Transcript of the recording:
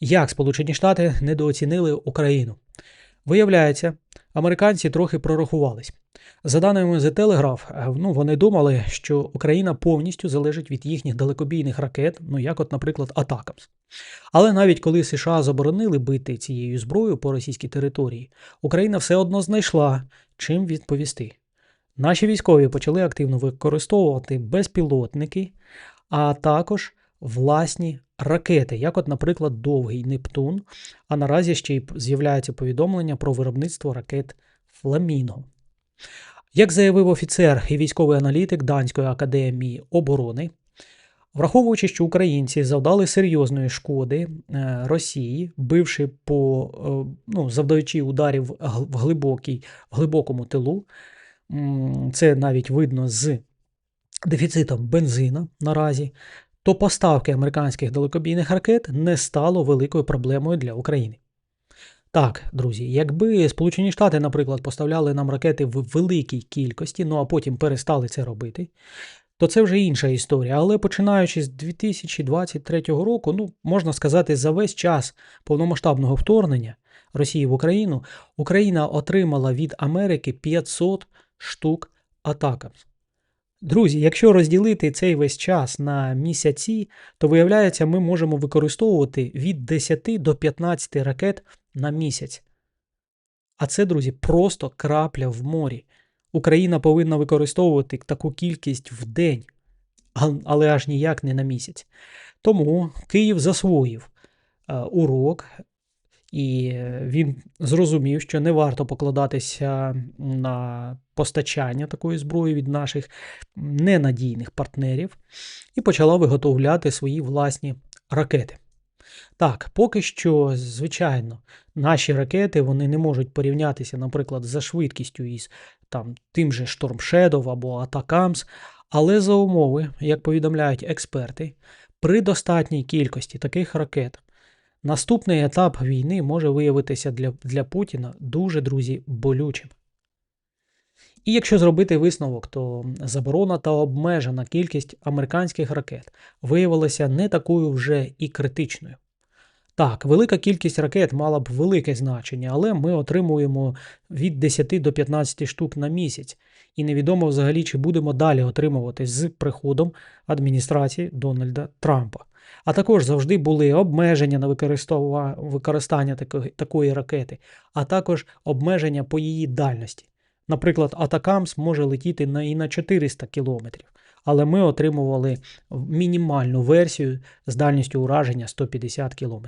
Як Сполучені Штати недооцінили Україну? Виявляється, американці трохи прорахувались. За даними The Telegraph, е, ну, вони думали, що Україна повністю залежить від їхніх далекобійних ракет, ну як, от, наприклад, Атакамс. Але навіть коли США заборонили бити цією зброєю по російській території, Україна все одно знайшла чим відповісти. Наші військові почали активно використовувати безпілотники, а також власні ракети, як, от, наприклад, довгий Нептун. А наразі ще й з'являється повідомлення про виробництво ракет Фламінго. Як заявив офіцер і військовий аналітик Данської академії оборони, враховуючи, що українці завдали серйозної шкоди е, Росії, бивши по е, ну, завдаючи ударів в глибокій, в глибокому тилу, це навіть видно з дефіцитом бензина наразі, то поставки американських далекобійних ракет не стало великою проблемою для України. Так, друзі, якби Сполучені Штати, наприклад, поставляли нам ракети в великій кількості, ну а потім перестали це робити, то це вже інша історія. Але починаючи з 2023 року, ну можна сказати, за весь час повномасштабного вторгнення Росії в Україну, Україна отримала від Америки 500 штук атакам. Друзі, якщо розділити цей весь час на місяці, то виявляється, ми можемо використовувати від 10 до 15 ракет на місяць. А це, друзі, просто крапля в морі. Україна повинна використовувати таку кількість в день, але аж ніяк не на місяць. Тому Київ засвоїв е, урок, і він зрозумів, що не варто покладатися на постачання такої зброї від наших ненадійних партнерів, і почала виготовляти свої власні ракети. Так, поки що, звичайно, наші ракети вони не можуть порівнятися, наприклад, за швидкістю із там, тим же Shadow або Atacams, але за умови, як повідомляють експерти, при достатній кількості таких ракет наступний етап війни може виявитися для, для Путіна дуже, друзі, болючим. І якщо зробити висновок, то заборона та обмежена кількість американських ракет виявилася не такою вже і критичною. Так, велика кількість ракет мала б велике значення, але ми отримуємо від 10 до 15 штук на місяць, і невідомо взагалі, чи будемо далі отримувати з приходом адміністрації Дональда Трампа. А також завжди були обмеження на використання такої ракети, а також обмеження по її дальності. Наприклад, Атакамс може летіти на і на 400 кілометрів, але ми отримували мінімальну версію з дальністю ураження 150 км.